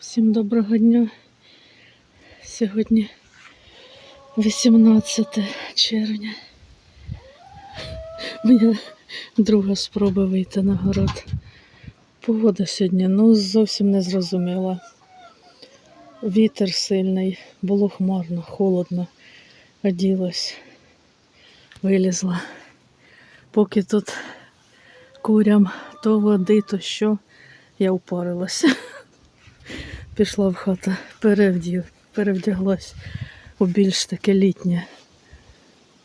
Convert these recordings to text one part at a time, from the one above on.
Всім доброго дня. Сьогодні 18 червня. Моя друга спроба вийти на город. Погода сьогодні ну зовсім не зрозуміла. Вітер сильний, було хмарно, холодно. Оділась, вилізла. Поки тут курям то води, то що, я упарилася. Пішла в хату, перевдів, перевдяглась у більш таке літнє.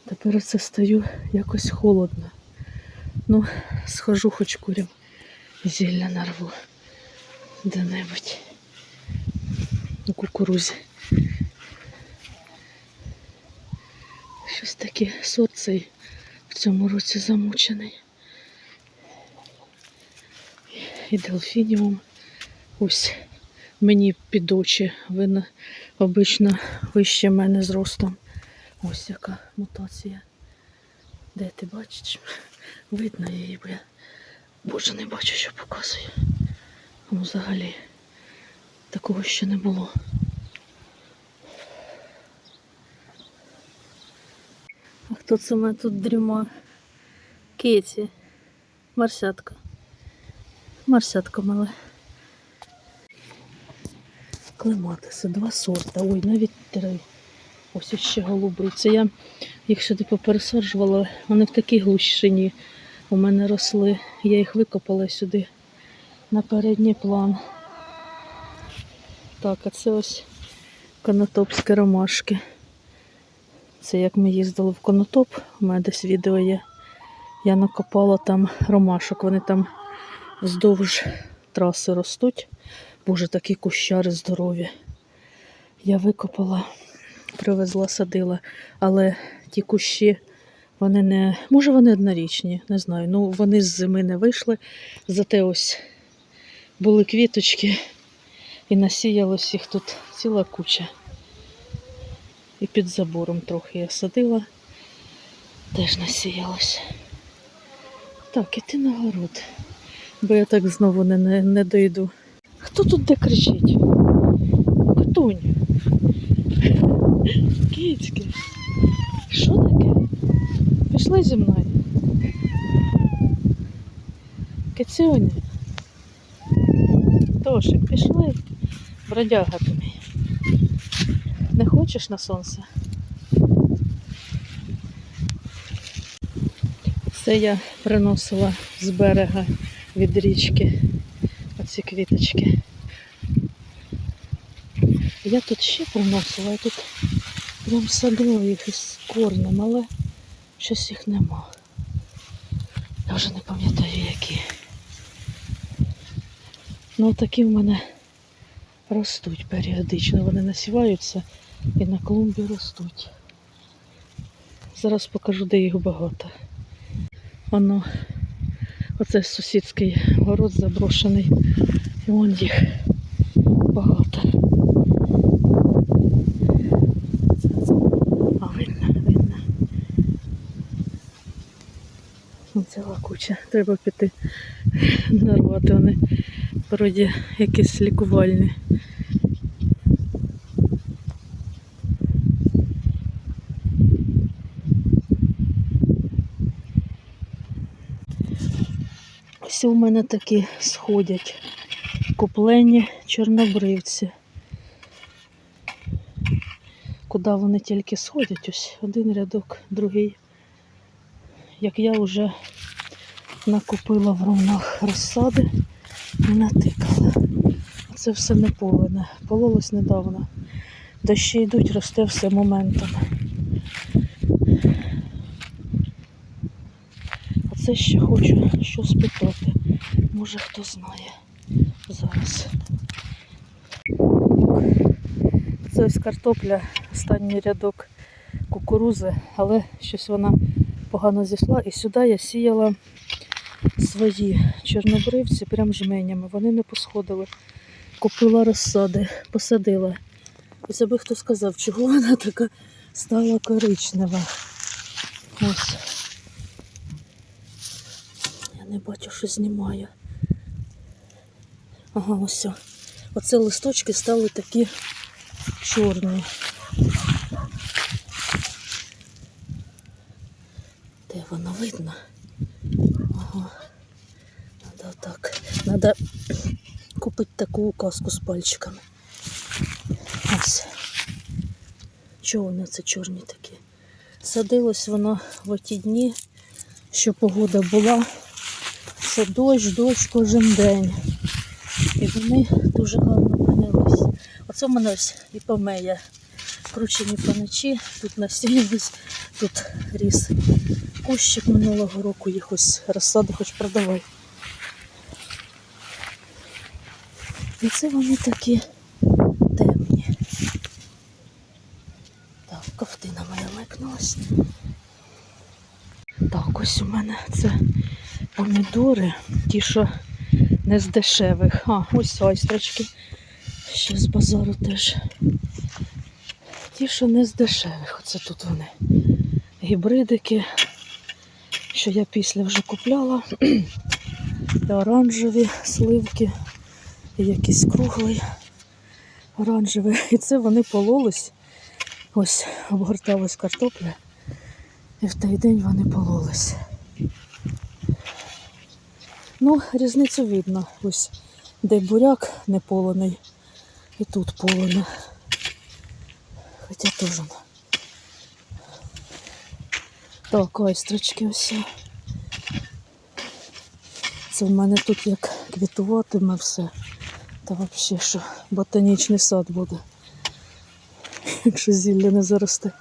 Тепер оце стою якось холодно. Ну, схожу хоч курям зілля нарву де-небудь у кукурузі. Щось таке сорт цей в цьому році замучений. І дельфініум. Ось мені під очі. Він обично вище мене зростом. Ось яка мутація. Де ти бачиш? Видно її, бо я боже не бачу, що показує. Ну, взагалі такого ще не було. А хто це мене тут дріма? Кеті. Марсятка. Марсятка мала. Клематиси, два сорта. Ой, навіть три. Ось ще голубий. Це я їх сюди попересаджувала. Вони в такій глущині у мене росли. Я їх викопала сюди на передній план. Так, а це ось конотопські ромашки. Це як ми їздили в конотоп, у мене десь відео є. Я накопала там ромашок, вони там вздовж траси ростуть. Боже, такі кущари здорові. Я викопала, привезла, садила, але ті кущі, вони не. Може, вони однорічні, не знаю. Ну, вони з зими не вийшли. Зате ось були квіточки і насіялось їх тут ціла куча. І під забором трохи я садила, теж насіялось. Так, іти на город, бо я так знову не, не, не дойду. Хто тут де кричить? Котунь. Кицьки. Що таке? Пішли зі мною. Кицюня. Тошик, пішли. Бродяга ти мій. Не хочеш на сонце? Це я приносила з берега від річки квіточки. Я тут ще приносила, я тут прям садила їх із корнем, але щось їх нема. Я вже не пам'ятаю які. Ну такі в мене ростуть періодично. Вони насіваються і на клумбі ростуть. Зараз покажу, де їх багато. Воно, оце сусідський город заброшений. І вон їх багато. А видно, видно. Вон Ціла куча. Треба піти нарвати. Вони вроді якісь лікувальні. У мене такі сходять куплені чорнобривці. Куди вони тільки сходять, ось один рядок, другий. Як я вже накупила в ровнах розсади і натикала. Це все не полене. Пололось недавно. Дощі йдуть, росте все моментом. Це ще хочу що спитати. Може хто знає зараз. Це ось картопля, останній рядок кукурузи, але щось вона погано зійшла. І сюди я сіяла свої чорнобривці прям жменями. Вони не посходили. Купила розсади, посадила. І себе хто сказав, чого вона така стала коричнева. Ось. Я не бачу, що знімаю. Ага, ось. Оце листочки стали такі чорні. Де воно видно? Ага. Надо так. Надо купити таку указку з пальчиками. Ось. Чого вони це чорні такі? Садилось воно в ті дні, що погода була. Це дощ, дощ кожен день. І вони дуже гарно прийнялись. Оце в мене ось і помея. Кручені поночі, тут насілились, тут ріс кущик минулого року, їх ось розсади хоч продавай. І це вони такі темні. Так, ковтина моя микнулась. Так, ось у мене це помідори, ті, що не з дешевих. А, ось айстрочки. Ще з базару теж. Ті, що не з дешевих. Оце тут вони. Гібридики, що я після вже купляла. Оранжеві сливки, і якийсь круглий оранжевий. І це вони пололись. Ось обгорталась картопля. І в той день вони пололись. Ну, різницю видно. Ось де буряк не полений, і тут полене. Хоча теж. Так, айстрочки ось. Це в мене тут як квітуватиме все. Та взагалі що ботанічний сад буде. Якщо зілля не заросте.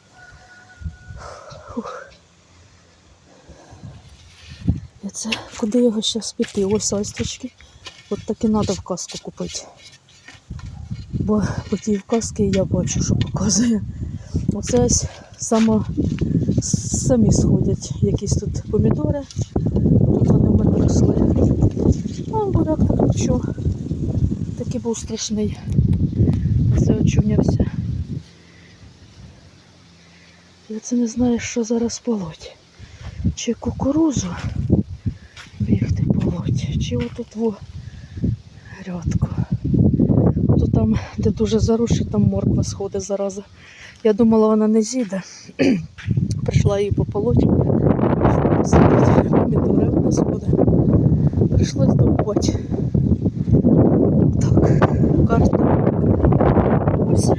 Фух. І це куди його зараз піти? Ось айстрочки. От так і треба в казку купити. Бо по тій вказці я бачу, що показує. Оце ось само, самі сходять якісь тут помідори. Тут вони в мене росли. А буряк так нічого. Такий був страшний. Оце очунявся. Я це не знаю, що зараз полоть. Чи кукурузу чи отут во грядку. Ото там, де дуже заросше, там морква сходить зараза. Я думала, вона не зійде. Прийшла її пополоть, помідори, вона сходить. Прийшлось довбати. Так, карту. Ось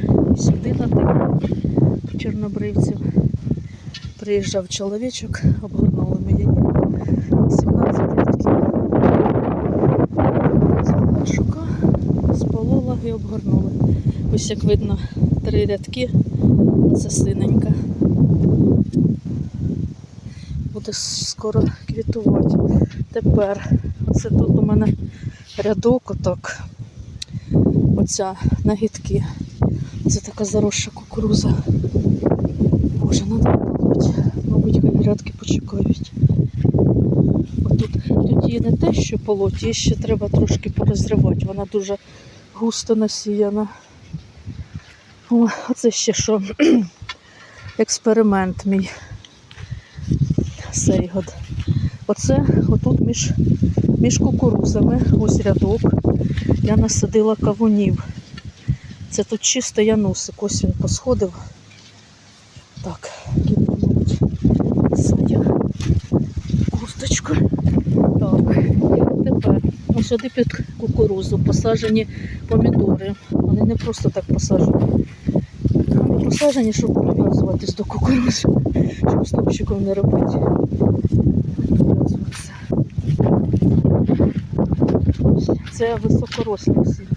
сюди на тих чорнобривців. Приїжджав чоловічок, обгорнули мені 17 рядків. Взяла шука, сполола і обгорнули. Ось як видно, три рядки, це синенька. Буде скоро квітувати. Тепер оце тут у мене рядок отак. Оця нагідки. Це така заросша кукуруза. Боже, треба полоть. Мабуть, хай грядки почекають. Отут тут є не те, що полоть, її ще треба трошки порозривати. Вона дуже густо насіяна. О, а ще що? Експеримент мій. Сей год. Оце отут між, між кукурузами, ось рядок. Я насадила кавунів. Це тут чисто янусик, ось він посходив. Так, садю кусточку. Так, тепер ось сюди під кукурузу посаджені помідори. Вони не просто так посаджені. Вони посаджені, щоб прив'язуватись до кукурузи, щоб стопчиком не робити. Це високорослі всі.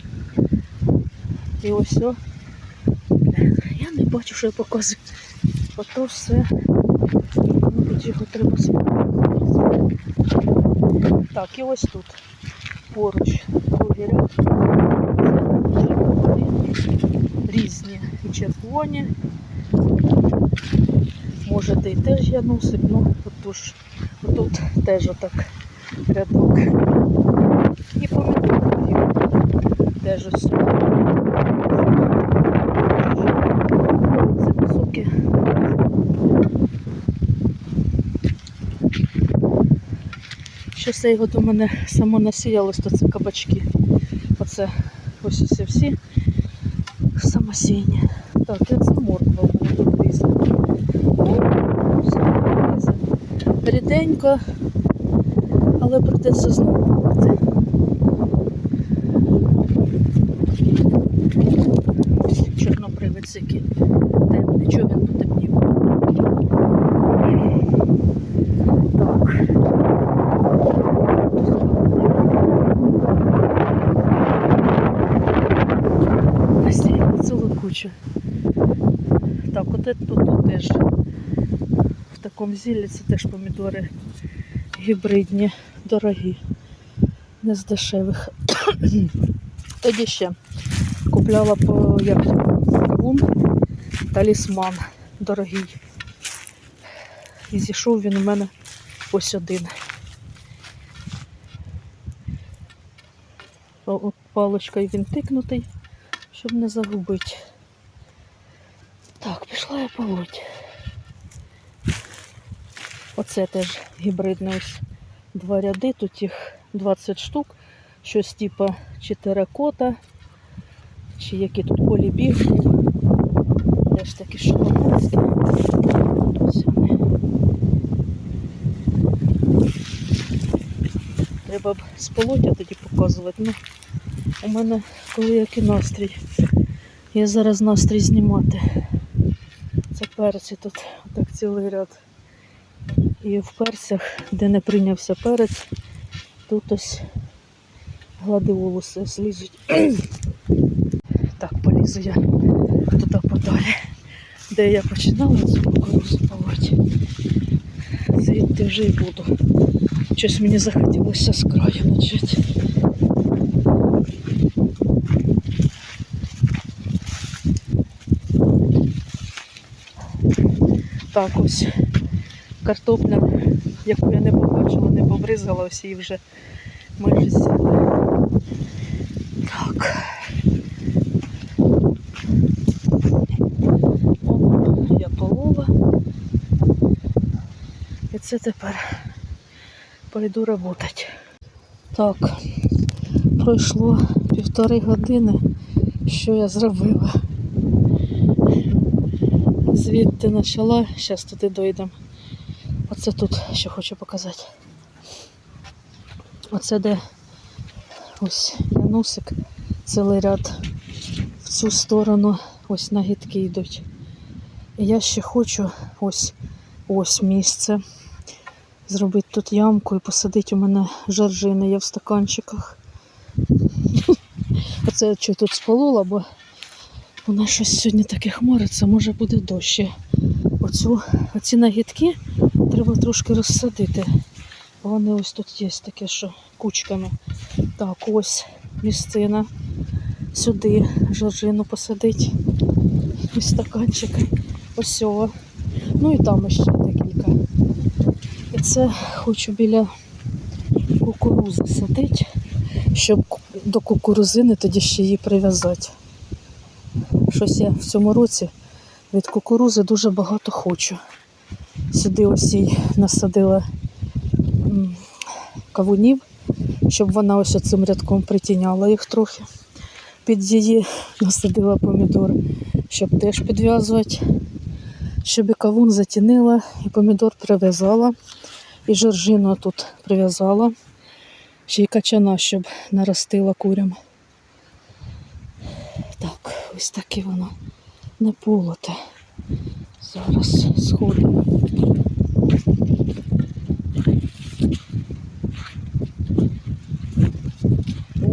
І ось о. Я не бачу, що я показую. Ото все. Мабуть, його треба спробувати. Так, і ось тут. Поруч другий ряд. Це вже різні. І червоні. Може, де й теж янусик, ну отож, отут теж отак рядок. І помідори теж ось. Це високі. Що це його до мене само насіялось, то це кабачки. Оце ось ось всі самосійні. Так, як за морква в мене лізе. Все лізе. Ріденько, але придеться знову купити. Чорнопривець, який темний, чого він потемнів. Так. Насіння цілу кучу. Так, от це тут, тут теж в такому зіллі це теж помідори гібридні, дорогі, не з дешевих. Тоді ще купляла по як кавун талісман дорогий. І зійшов він у мене ось один. Пал- Паличкою він тикнутий, щоб не загубити. Так, пішла я полоть. Оце теж гібридне ось два ряди, тут їх 20 штук, щось типа чи теракота, чи які тут полібіг. Теж такі шоколадські. Треба б сполоть, а тоді показувати. Ну, у мене коли який настрій. Я зараз настрій знімати. Це перці тут так цілий ряд. І в перцях, де не прийнявся перець, тут ось гладіолуси слізуть. Так, полізу я туди подалі, де я починала цю кукурузу полоть. Звідти вже й буду. Щось мені захотілося з краю почати. Так ось картопля, яку я не побачила, не побризала, ось її вже майже з'їла. Так. О, я полова. І це тепер пойду працювати. Так, пройшло півтори години. Що я зробила? Звідти почала, зараз туди дойдемо. Оце тут що хочу показати. Оце де ось янусик, цілий ряд в цю сторону, ось нагідки йдуть. І я ще хочу ось ось місце. Зробити тут ямку і посадити у мене жоржини є в стаканчиках. Оце я що тут сполола, бо у нас щось сьогодні таке хмариться, може буде дощ. Оцю, оці нагідки треба трошки розсадити. Вони ось тут є таке, що кучками. Так, ось місцина. Сюди жоржину посадить. Ось стаканчики. Ось. Ну і там ще декілька. І це хочу біля кукурузи садити, щоб до кукурузини тоді ще її прив'язати. Щось я в цьому році від кукурузи дуже багато хочу. Сюди ось їй насадила кавунів, щоб вона ось цим рядком притіняла їх трохи. Під її насадила помідор, щоб теж підв'язувати, щоб і кавун затінила, і помідор прив'язала, і жоржину тут прив'язала, ще й качана, щоб наростила курям. Так, ось таке воно не полоте. Зараз сходимо.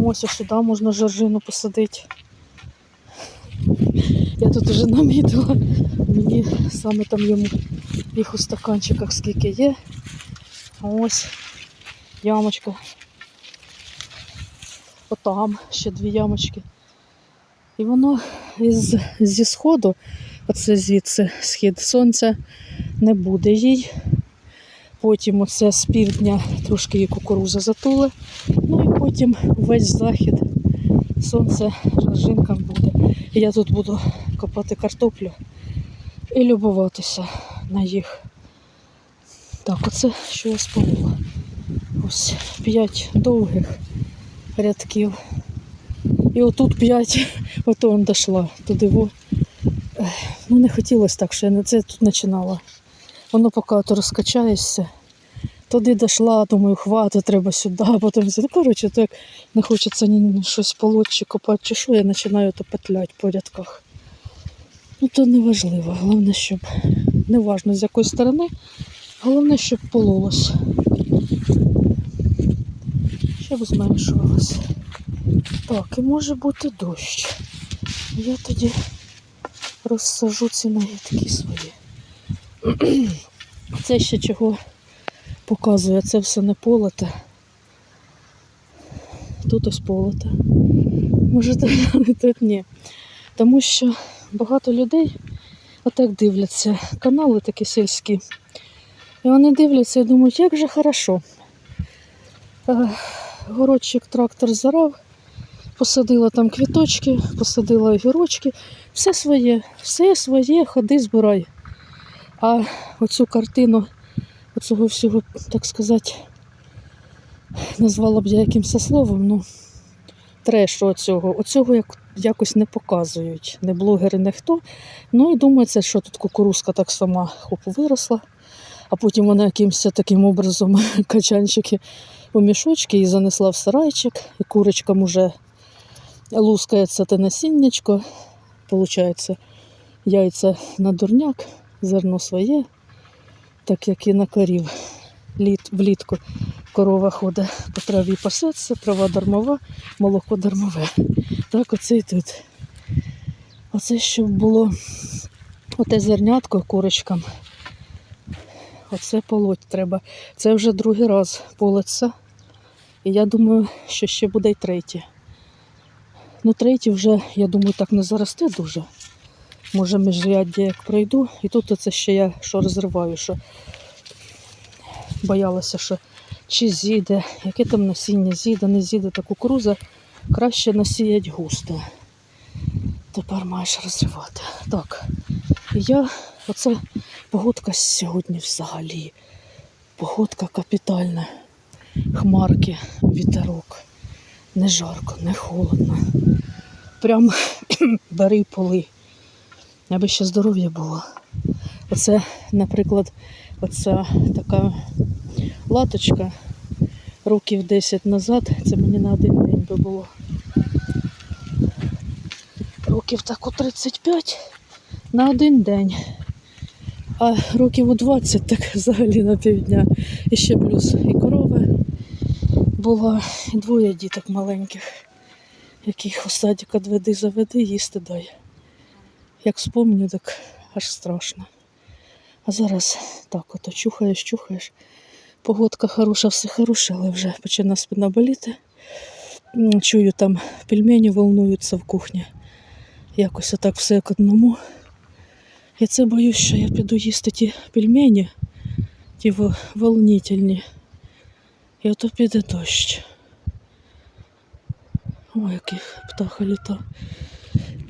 Ось ось сюди можна жоржину посадити. Я тут вже намітила. Мені саме там йому їх у стаканчиках скільки є. А ось ямочка. Отам ще дві ямочки. І воно із, зі сходу, оце звідси схід сонця, не буде їй. Потім оце з півдня трошки її кукуруза затуле. Ну і потім весь захід сонце жінкам буде. Я тут буду копати картоплю і любуватися на їх. Так, оце що я сполула. Ось п'ять довгих рядків І отут п'ять, ото он дошла туди. Во. Ну не хотілося так, що я на це тут починала. Воно поки то розкачаєшся. Туди дійшла, думаю, хватить, треба сюди, потім. Ну, коротше, то як не хочеться ні, ні щось полоть копати, чи що, я починаю то петлять по рядках. Ну, то не важливо. Головне, щоб не важно з якої сторони, головне, щоб пололось. Щоб зменшувалося. Так, і може бути дощ. Я тоді розсажу ці нагідки свої. Це ще чого показує, це все не полоте. Тут ось полоте. Може, тут, тут ні. Тому що багато людей отак дивляться. Канали такі сільські. І вони дивляться і думають, як же хорошо. Е, Городчик трактор зарав, посадила там квіточки, посадила огірочки. Все своє, все своє, ходи, збирай. А оцю картину, оцього всього, так сказати, назвала б я якимось словом, ну, трешу оцього. Оцього як, якось не показують. Не блогери, не хто. Ну і думається, що тут кукурузка так сама хоп виросла, а потім вона якимось таким образом качанчики у мішочки і занесла в сарайчик, і курочкам уже лускається те насіннячко, получається яйця на дурняк, зерно своє, так як і на корів. Літ, влітку корова ходить по траві пасеться, трава дармова, молоко дармове. Так оце і тут. Оце щоб було оте зернятко курочкам. Оце полоть треба. Це вже другий раз политься. І я думаю, що ще буде й третє. Ну, третє вже, я думаю, так не заросте дуже. Може, міжряддя як пройду. І тут оце ще я що розриваю, що боялася, що чи зійде, яке там насіння зійде, не зійде, та кукуруза краще насіять густо. Тепер маєш розривати. Так. Я, оце погодка сьогодні взагалі. Погодка капітальна. Хмарки, вітерок. Не жарко, не холодно. Прям бери поли. Аби ще здоров'я було. Оце, наприклад, оця така латочка років 10 назад, це мені на один день би було. Років так у 35 на один день. А років у 20 так взагалі на півдня. І ще плюс і корова була, і двоє діток маленьких, яких у садик відведи, заведи, їсти дай. Як спомню, так аж страшно. А зараз так ото чухаєш, чухаєш. Погодка хороша, все хороше, але вже починає спина боліти. Чую, там пельмені волнуються в кухні. Якось отак все як одному. Я це боюсь, що я піду їсти ті пельмені, ті во- волнительні. І ото піде дощ. Ой, який птаха літа.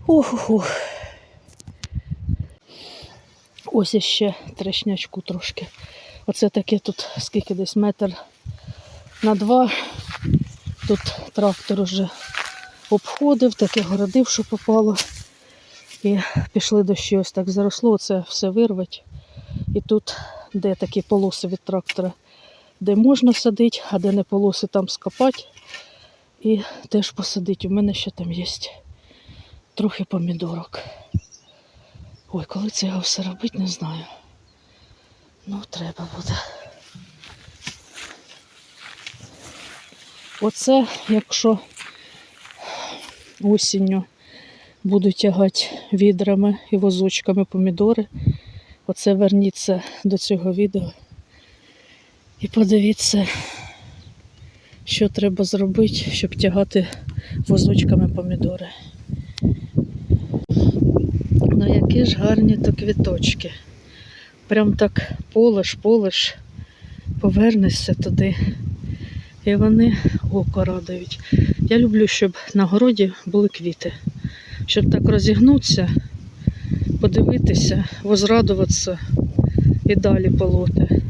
Ох, ох. Ось ще трешнячку трошки. Оце таке тут скільки десь метр на два. Тут трактор уже обходив, таке городив, що попало. І пішли дощі, ось так заросло, це все вирвать. І тут, де такі полоси від трактора, де можна садити, а де не полоси, там скопати. І теж посадити. У мене ще там є трохи помідорок. Ой, коли це його все робити, не знаю. Ну, треба буде. Оце, якщо осінню буду тягати відрами і возочками помідори, оце верніться до цього відео і подивіться, що треба зробити, щоб тягати возочками помідори. Ну, які ж гарні то квіточки. Прям так полиш, полиш, повернешся туди. І вони око радують. Я люблю, щоб на городі були квіти. Щоб так розігнутися, подивитися, возрадуватися і далі полоти.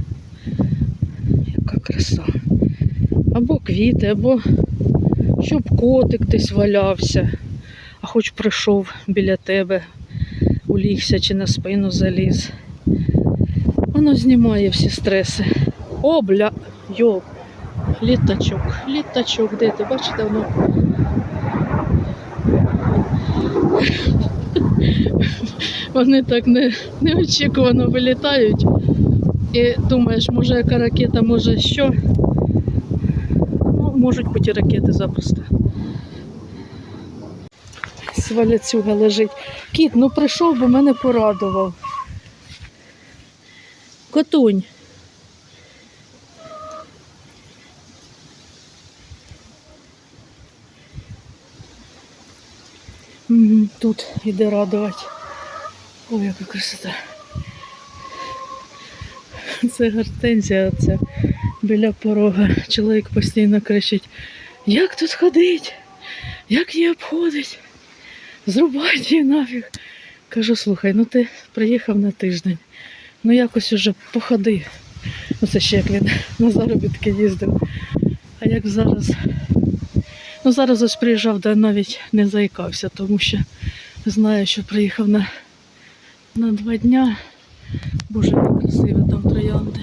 Яка краса. Або квіти, або щоб котик десь валявся, а хоч прийшов біля тебе, улігся чи на спину заліз. Воно знімає всі стреси. О, бля, йо, літачок, літачок, де ти бачите, воно Вони так не, неочікувано вилітають. І думаєш, може яка ракета, може що. Можуть бути ракети запросто. Сваляцюга лежить. Кіт, ну прийшов, бо мене порадував. Котунь. Тут іде радувати. Ой, яка красота. Це гортензія оця біля порога. Чоловік постійно кричить, як тут ходить? Як її обходить? Зрубайте її нафіг. Кажу, слухай, ну ти приїхав на тиждень. Ну якось уже походи. Ну це ще як він на заробітки їздив. А як зараз? Ну зараз ось приїжджав, де навіть не заїкався, тому що знаю, що приїхав на, на два дня. Боже, як красиво там троянди.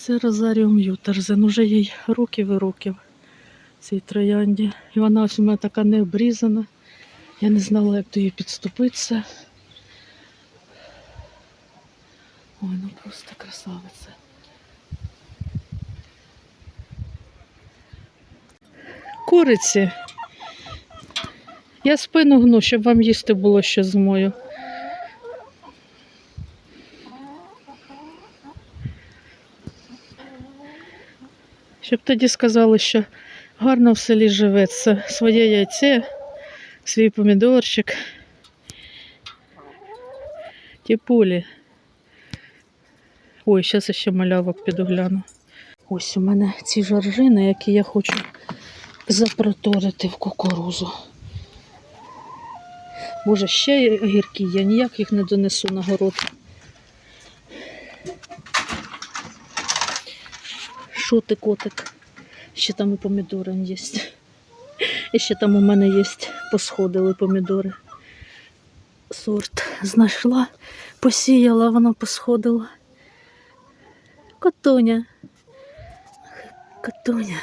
Це Розаріум Ютерзен. Уже їй років і років цій троянді. І вона ось у мене така не обрізана. Я не знала, як до її підступитися. Ой, ну просто красавиця. Куриці. Я спину гну, щоб вам їсти було що зимою. Щоб тоді сказали, що гарно в селі живеться. Своє яйце, свій помідорчик. Ті пулі. Ой, зараз ще малявок піду гляну. Ось у мене ці жаржини, які я хочу запроторити в кукурузу. Боже, ще й огірки, я ніяк їх не донесу на город. Що ти, котик? Ще там і помідори є. І ще там у мене є посходили помідори. Сорт знайшла, посіяла, вона посходила. Котоня. Котоня.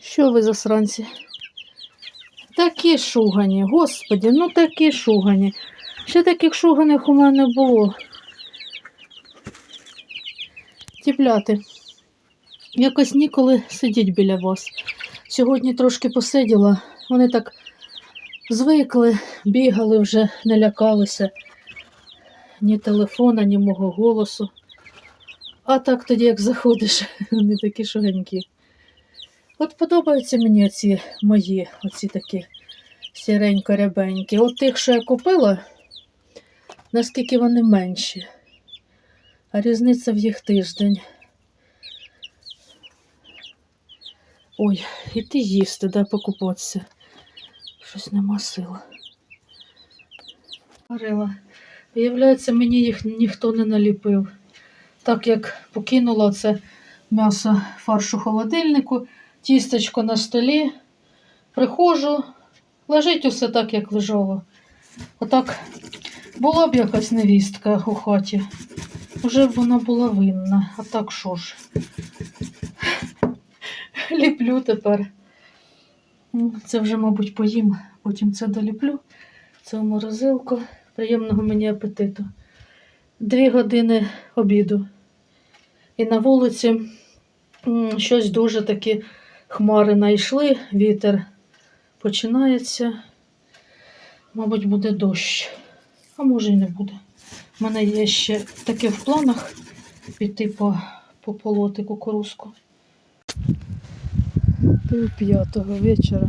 Що ви засранці? Такі шугані, господі, ну такі шугані. Ще таких шуганих у мене було. Тіпляти. Якось ніколи сидіть біля вас. Сьогодні трошки посиділа. Вони так звикли, бігали вже, не лякалися. Ні телефона, ні мого голосу. А так тоді, як заходиш, вони такі шуганькі. От подобаються мені ці мої, оці такі сіренько-рябенькі. От тих, що я купила, наскільки вони менші. А різниця в їх тиждень. Ой, іти їсти, дай покупатися. Щось нема сил. Варила. Виявляється, мені їх ніхто не наліпив. Так як покинула це м'ясо фарш у холодильнику, тістечко на столі, приходжу, лежить усе так, як лежало. Отак була б якась невістка у хаті. Вже б вона була винна. А так що ж? Ліплю тепер. Ну, Це вже, мабуть, поїм, потім це доліплю. Це в морозилку. Приємного мені апетиту. Дві години обіду. І на вулиці щось дуже такі хмари найшли, вітер починається. Мабуть, буде дощ. А може і не буде. У мене є ще таке в планах піти по, пополоти кукурузку. Пів п'ятого вечора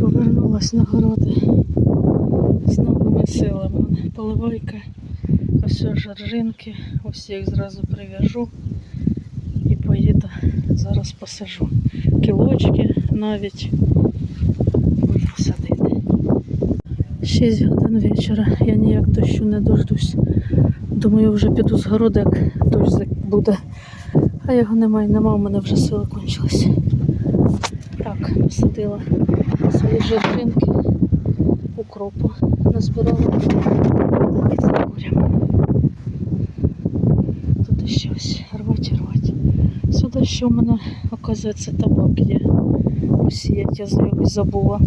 повернулась на городи з новими силами. Поливайка, ось жаржинки, ось їх зразу прив'яжу і поїду. Зараз посажу. Кілочки навіть буду садити. 6 годин вечора. Я ніяк дощу не дождусь. Думаю, вже піду з городу, як дощ буде. А його немає, нема, у мене вже сили кончились. Так, посадила свої жертвинки, укропу назбирала. І це курям. Тут ще ось рвать рвать. Сюди ще у мене, оказується, табак є. Посіять, я за його забула.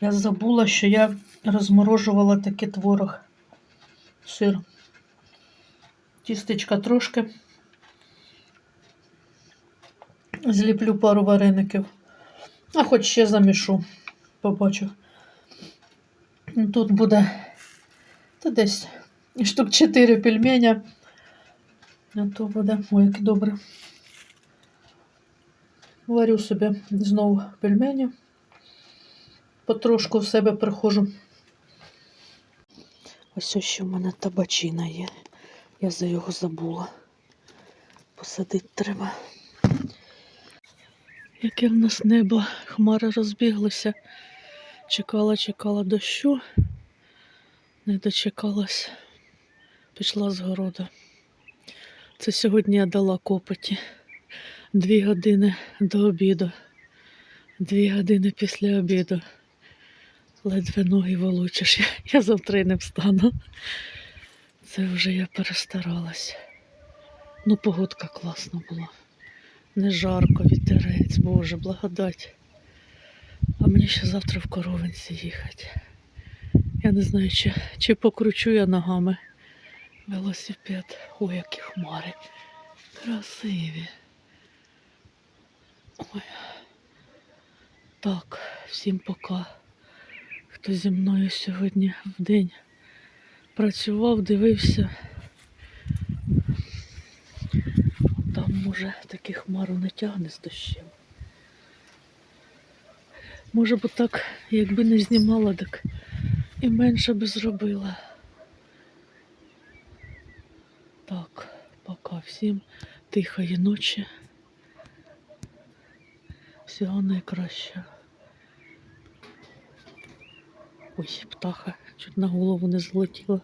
Я забула, що я розморожувала такий творог. Сир. Тістечка трошки. Зліплю пару вареників. А хоч ще замішу. Побачу. Тут буде та десь штук 4 пельменя. А то буде. Ой, як добре. Варю собі знову пельмені. Потрошку в себе приходжу. Ось ось що в мене табачина є. Я за його забула. Посадити треба. Яке в нас небо, хмари розбіглися. Чекала, чекала дощу, не дочекалась, пішла з городу. Це сьогодні я дала копоті. Дві години до обіду, дві години після обіду. Ледве ноги волочиш. Я, я завтра й не встану. Це вже я перестаралась. Ну, погодка класна була. Не жарко, вітерець, Боже, благодать. А мені ще завтра в коровинці їхати. Я не знаю, чи, чи покручу я ногами велосипед. Ой, які хмари. Красиві. Ой. Так, всім пока. Хто зі мною сьогодні в день працював, дивився. Там, може, таки хмару не тягне з дощем. Може б так, якби не знімала, так і менше би зробила. Так, пока всім тихої ночі. Всього найкращого. Ой, птаха чуть на голову не злетіла.